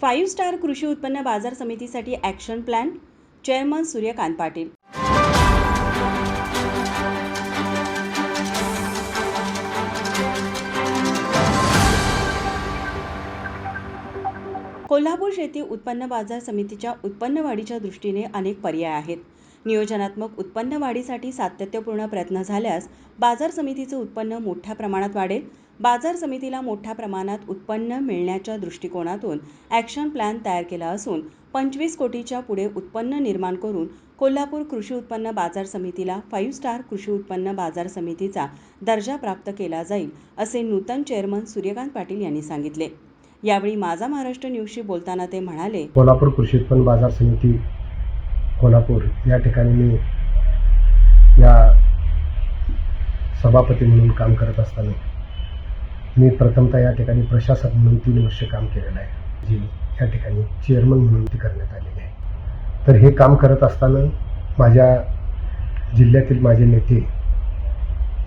Five star कृषी उत्पन्न बाजार समितीसाठी action plan chairman Suryakant Patil. Kolhapur शेती उत्पन्न बाजार समितीच्या उत्पन्न वाढीच्या दृष्टीने अनेक पर्याय आहेत. नियोजनात्मक उत्पन्न वाढीसाठी सातत्यपूर्ण प्रयत्न झाल्यास बाजार समितीचं उत्पन्न मोठ्या प्रमाणात वाढेल. बाजार समितीला मोठ्या प्रमाणात उत्पन्न मिळण्याच्या दृष्टिकोनातून ॲक्शन प्लॅन तयार केला असून पंचवीस कोटीच्या पुढे उत्पन्न निर्माण करून कोल्हापूर कृषी उत्पन्न बाजार समितीला फाईव्ह स्टार कृषी उत्पन्न बाजार समितीचा दर्जा प्राप्त केला जाईल असे नूतन चेअरमन सूर्यकांत पाटील यांनी सांगितले. यावेळी माझा महाराष्ट्र न्यूजशी बोलताना ते म्हणाले कोल्हापूर कृषी उत्पन्न बाजार समिती कोल्हापूर या ठिकाणी मी या सभापती म्हणून काम करत असताना मी प्रथमतः या ठिकाणी प्रशासक म्हणून तीन वर्ष काम केलेलं आहे. जी या ठिकाणी चेअरमन म्हणून ती करण्यात आलेली आहे. तर हे काम करत असताना माझ्या जिल्ह्यातील माझे नेते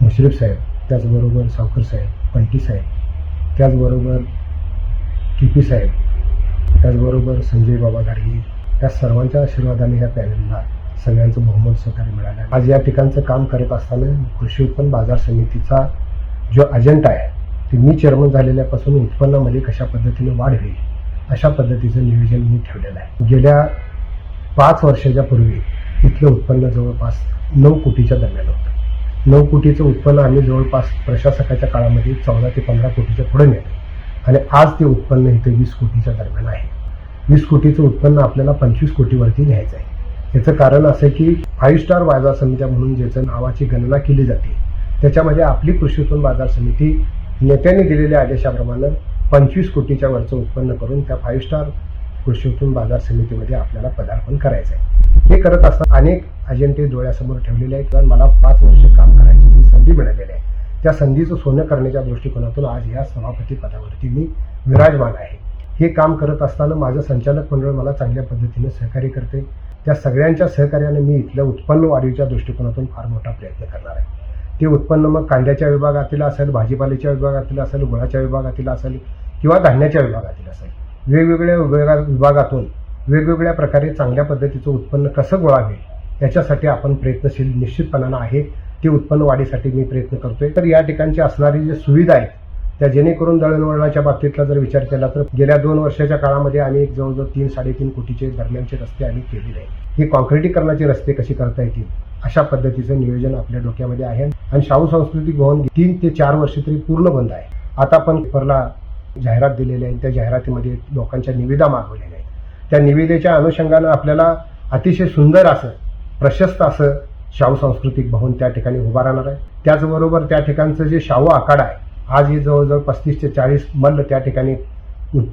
मुश्रीफ साहेब त्याचबरोबर सावकर साहेब पंटी साहेब त्याचबरोबर के पी साहेब त्याचबरोबर संजय बाबा गाडगे या सर्वांच्या आशीर्वादाने या पॅनलला सगळ्यांचं बहुमत सहकार्य मिळालं. आज या ठिकाणचं काम करत असताना कृषी उत्पन्न बाजार समितीचा जो अजेंडा आहे ते मी चेअरमन झालेल्यापासून उत्पन्नामध्ये कशा पद्धतीने वाढ होईल अशा पद्धतीचं नियोजन मी ठेवलेलं आहे. गेल्या पाच वर्षाच्या पूर्वी इथलं उत्पन्न जवळपास नऊ कोटीच्या दरम्यान होतं. नऊ कोटीचं उत्पन्न आम्ही जवळपास प्रशासकाच्या काळामध्ये चौदा ते पंधरा कोटीच्या पुढे नेलं. आणि आज ते उत्पन्न इथे वीस कोटीच्या दरम्यान आहे. वीस कोटीचं उत्पन्न आपल्याला पंचवीस कोटीवरती घ्यायचं आहे. याचं कारण असं की फाईव्ह स्टार बाजार समित्या म्हणून ज्याचं नावाची गणना केली जाते त्याच्यामध्ये आपली कृषी उत्पन्न बाजार समिती नेत्यांनी दिलेल्या आदेशाप्रमाणे पंचवीस कोटीच्या वरचं उत्पन्न करून त्या फाईव्ह स्टार कृषी उत्पन्न बाजार समितीमध्ये आपल्याला पदार्पण करायचं आहे हे करत असताना अनेक अजेंटे डोळ्यासमोर ठेवलेले आहेत. कारण मला पाच वर्ष काम करायची जी संधी मिळालेली आहे. त्या संधीचं सोनं करण्याच्या दृष्टिकोनातून आज या सभापती पदावरती मी विराजमान आहे. हे काम करत असताना माझं संचालक मंडळ मला चांगल्या पद्धतीने सहकार्य करते. त्या सगळ्यांच्या सहकार्याने मी इथल्या उत्पन्न वाढीच्या दृष्टिकोनातून फार मोठा प्रयत्न करणार आहे. ते उत्पन्न मग कांद्याच्या विभागातील असेल भाजीपाल्याच्या विभागातील असेल गुळाच्या विभागातील असेल किंवा धान्याच्या विभागातील असेल. वेगवेगळ्या विभागा विभागातून वेगवेगळ्या प्रकारे चांगल्या पद्धतीचं उत्पन्न कसं गोळा होईल याच्यासाठी आपण प्रयत्नशील निश्चितपणानं आहे. ते उत्पन्न वाढीसाठी मी प्रयत्न करतोय. तर या ठिकाणची असणारी जी सुविधा आहेत त्या जेणेकरून दळणवळणाच्या बाबतीतला जर विचार केला तर गेल्या दोन वर्षाच्या काळामध्ये आम्ही एक जवळजवळ तीन साडेतीन कोटीचे दरम्यानचे रस्ते आम्ही केलेले आहेत. हे कॉन्क्रिटीकरणाचे रस्ते कशी करता येतील अशा पद्धतीचं नियोजन आपल्या डोक्यामध्ये आहे. आणि शाहू सांस्कृतिक भवन तीन ते चार वर्ष तरी पूर्ण बंद आहे. आता पण पेपरला जाहिरात दिलेली आहे त्या जाहिरातीमध्ये लोकांच्या निविदा मागवलेल्या आहेत. त्या निविदेच्या अनुषंगानं आपल्याला अतिशय सुंदर असं प्रशस्त असं शाहू सांस्कृतिक भवन त्या ठिकाणी उभा राहणार आहे. त्याचबरोबर त्या ठिकाणचं जे शाहू आखाडा आहे आज हे जवळजवळ पस्तीस ते चाळीस मल्ल त्या ठिकाणी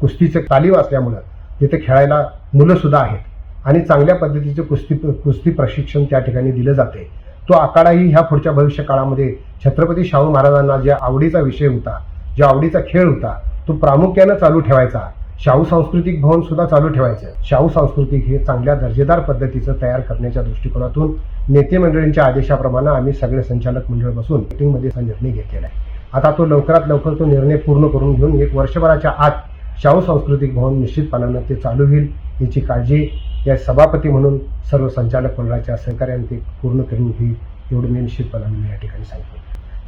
कुस्तीचं तालीम असल्यामुळं तिथे खेळायला मुलं सुद्धा आहेत. आणि चांगल्या पद्धतीचं कुस्ती कुस्ती प्रशिक्षण त्या ठिकाणी दिलं जाते तो आखाडाही ह्या पुढच्या भविष्य काळामध्ये छत्रपती शाहू महाराजांना ज्या आवडीचा विषय होता जो आवडीचा खेळ होता तो प्रामुख्यानं चालू ठेवायचा. शाहू सांस्कृतिक भवन सुद्धा चालू ठेवायचं. शाहू सांस्कृतिक हे चांगल्या दर्जेदार पद्धतीचं तयार करण्याच्या दृष्टिकोनातून नेते मंडळींच्या आदेशाप्रमाणे आम्ही सगळे संचालक मंडळ बसून मीटिंगमध्ये हा निर्णय घेतलेला आहे. आता तो लवकरात लवकर तो निर्णय पूर्ण करून घेऊन एक वर्षभराच्या आत शाहू सांस्कृतिक भवन निश्चितपणानं ते चालू होईल याची काळजी या सभापती म्हणून सर्व संचालक मंडळाच्या सहकार्याने ते पूर्ण करून घेईल एवढं मी निश्चितपणाने मी या ठिकाणी सांगतो.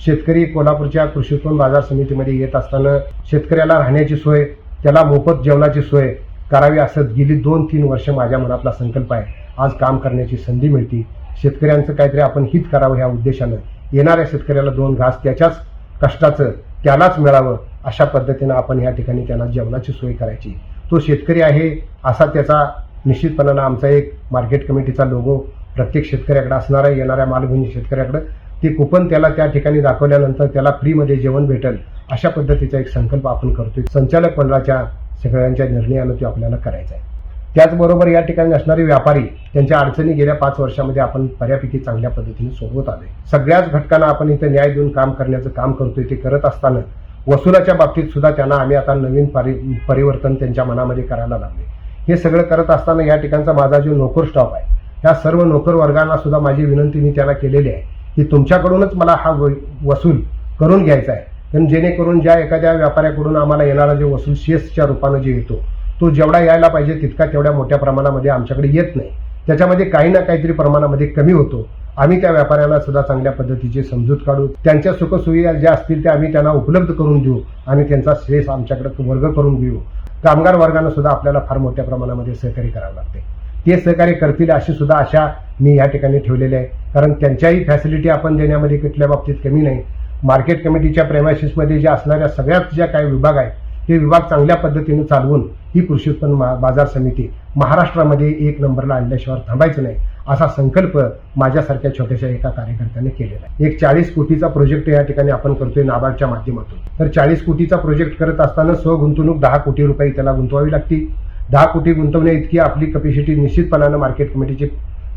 शेतकरी कोल्हापूरच्या कृषी उत्पन्न बाजार समितीमध्ये येत असताना शेतकऱ्याला राहण्याची सोय त्याला मोफत जेवणाची सोय करावी असं गेली दोन तीन वर्ष माझ्या मनातला संकल्प आहे. आज काम करण्याची संधी मिळते. शेतकऱ्यांचं काहीतरी आपण हित करावं ह्या उद्देशानं येणाऱ्या शेतकऱ्याला दोन घास त्याच्याच कष्टाचं त्यालाच मिळावं अशा पद्धतीनं आपण या ठिकाणी त्यांना जेवणाची सोय करायची. तो शेतकरी आहे असा त्याचा निश्चितपणानं आमचा एक मार्केट कमिटीचा लोगो प्रत्येक शेतकऱ्याकडे असणारा येणाऱ्या मालभूमी शेतकऱ्याकडे ते कुपन त्याला त्या ठिकाणी दाखवल्यानंतर त्याला फ्रीमध्ये जेवण भेटेल अशा पद्धतीचा एक संकल्प आपण करतोय. संचालक मंडळाच्या सगळ्यांच्या निर्णयानं तो आपल्याला करायचा आहे. त्याचबरोबर या ठिकाणी असणारे व्यापारी त्यांच्या अडचणी गेल्या पाच वर्षामध्ये आपण बऱ्यापैकी चांगल्या पद्धतीने सोडवत आले सगळ्याच घटकांना आपण इथं न्याय देऊन काम करण्याचं काम करतोय ते करत असताना वसुलाच्या बाबतीत सुद्धा त्यांना आम्ही आता नवीन परि परिवर्तन त्यांच्या मनामध्ये करायला लागले हे सगळं करत असताना या ठिकाणचा माझा जो नोकर स्टॉप आहे ह्या सर्व नोकर वर्गांना सुद्धा माझी विनंती मी त्यांना केलेली आहे की तुमच्याकडूनच मला हा व- वसूल करून घ्यायचा आहे. पण जेणेकरून ज्या एखाद्या व्यापाऱ्याकडून आम्हाला येणारा जे वसूल शेसच्या रूपानं जे येतो तो जेवढा यायला पाहिजे तितका तेवढ्या मोठ्या प्रमाणामध्ये आमच्याकडे येत नाही. त्याच्यामध्ये काही ना काहीतरी प्रमाणामध्ये कमी होतो. आम्ही त्या व्यापाऱ्यांना सुद्धा चांगल्या पद्धतीची समजूत काढू. त्यांच्या सुखसुविधा ज्या असतील त्या आम्ही त्यांना उपलब्ध करून देऊ आणि त्यांचा श्रेयस आमच्याकडे वर्ग करून घेऊ कामगार वर्गानं सुद्धा आपल्याला फार मोठ्या प्रमाणामध्ये सहकार्य करावं लागते. ते सहकार्य करतील अशी सुद्धा आशा मी या ठिकाणी ठेवलेली आहे. कारण त्यांच्याही फॅसिलिटी आपण देण्यामध्ये कुठल्या बाबतीत कमी नाही. मार्केट कमिटीच्या प्रेमायसिसमध्ये ज्या असणाऱ्या सगळ्यात ज्या काही विभाग आहेत ते विभाग चांगल्या पद्धतीने चालवून ही कृषी उत्पन्न मा- बाजार समिती महाराष्ट्रामध्ये एक नंबरला आणल्याशिवाय थांबायचं नाही असा संकल्प माझ्यासारख्या छोट्याशा एका कार्यकर्त्याने केलेला आहे. एक चाळीस कोटीचा प्रोजेक्ट या ठिकाणी आपण करतोय नाबार्डच्या माध्यमातून. तर चाळीस कोटीचा प्रोजेक्ट करत असताना स्वगुंतवणूक दहा कोटी रुपये त्याला गुंतवावी लागते. दहा कोटी गुंतवण्या इतकी आपली कपॅसिटी निश्चितपणानं मार्केट कमिटीची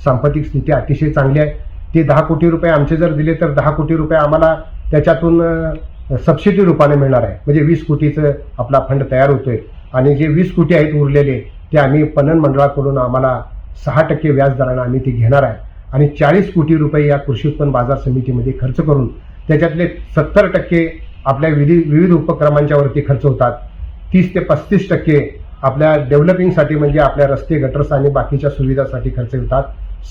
सांपत्तिक स्थिती अतिशय चांगली आहे. ते दहा कोटी रुपये आमचे जर दिले तर दहा कोटी रुपये आम्हाला त्याच्यातून सबसिडी रूपाने मिळणार आहे. म्हणजे वीस कोटीचं आपला फंड तयार होतोय. आणि जे वीस कोटी आहेत उरलेले ते आम्ही पणन मंडळाकडून आम्हाला सहा टक्के व्याज दरानं आम्ही ते घेणार आहे. आणि चाळीस कोटी रुपये या कृषी उत्पन्न बाजार समितीमध्ये खर्च करून त्याच्यातले सत्तर टक्के आपल्या विधी विविध उपक्रमांच्या वरती खर्च होतात. तीस ते पस्तीस टक्के आपल्या डेव्हलपिंगसाठी म्हणजे आपल्या रस्ते गटर्स आणि बाकीच्या सुविधासाठी खर्च होतात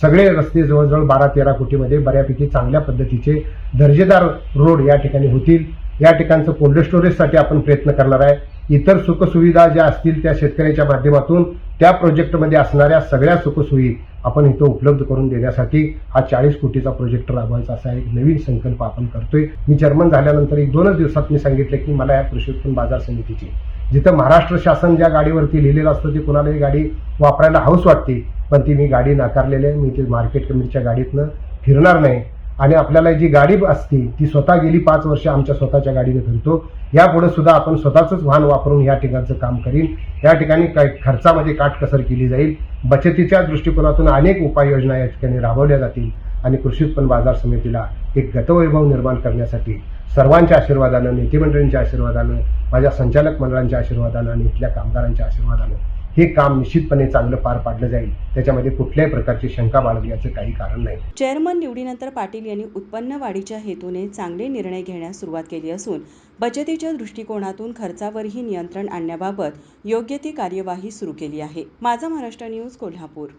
सगळे रस्ते जवळजवळ बारा तेरा कोटीमध्ये बऱ्यापैकी चांगल्या पद्धतीचे दर्जेदार रोड या ठिकाणी होतील. या ठिकाणचं कोल्ड स्टोरेजसाठी आपण प्रयत्न करणार आहे. इतर सुखसुविधा ज्या असतील त्या शेतकऱ्याच्या माध्यमातून त्या प्रोजेक्टमध्ये असणाऱ्या सगळ्या सुखसुविधा आपण इथं उपलब्ध करून देण्यासाठी हा चाळीस कोटीचा प्रोजेक्ट राबवायचा असा एक नवीन संकल्प आपण करतोय. मी जर्मन झाल्यानंतर एक दोनच दिवसात मी सांगितलं की मला या कृषी उत्पन्न बाजार समितीची. जिथं महाराष्ट्र शासन ज्या गाडीवरती लिहिलेलं असतं ते कुणालाही गाडी वापरायला हौस वाटते पण ती मी गाडी नाकारलेली आहे. मी ती मार्केट कमिटीच्या गाडीतनं फिरणार नाही. आणि आपल्याला जी गाडी असते ती स्वतः गेली पाच वर्ष आमच्या स्वतःच्या गाडीने फिरतो यापुढे सुद्धा आपण स्वतःच वाहन वापरून या ठिकाणचं काम करीन. या ठिकाणी काही खर्चामध्ये काटकसर केली जाईल. बचतीच्या दृष्टिकोनातून अनेक उपाययोजना या ठिकाणी राबवल्या जातील. आणि कृषी उत्पन्न बाजार समितीला एक गतवैभव निर्माण करण्यासाठी सर्वांच्या आशीर्वादानं नेतेमंडळींच्या आशीर्वादानं माझ्या संचालक मंडळांच्या आशीर्वादानं आणि इथल्या कामगारांच्या आशीर्वादानं हे काम निश्चितपणे चांगलं पार पाडलं जाईल. त्याच्यामध्ये कुठल्याही प्रकारची शंका बाळगण्याचं काही कारण नाही. चेअरमन निवडीनंतर पाटील यांनी उत्पन्न वाढीच्या हेतूने चांगले निर्णय घेण्यास सुरुवात केली असून बचतीच्या दृष्टिकोनातून खर्चावरही नियंत्रण आणण्याबाबत योग्य ती कार्यवाही सुरू केली आहे. माझा महाराष्ट्र न्यूज कोल्हापूर.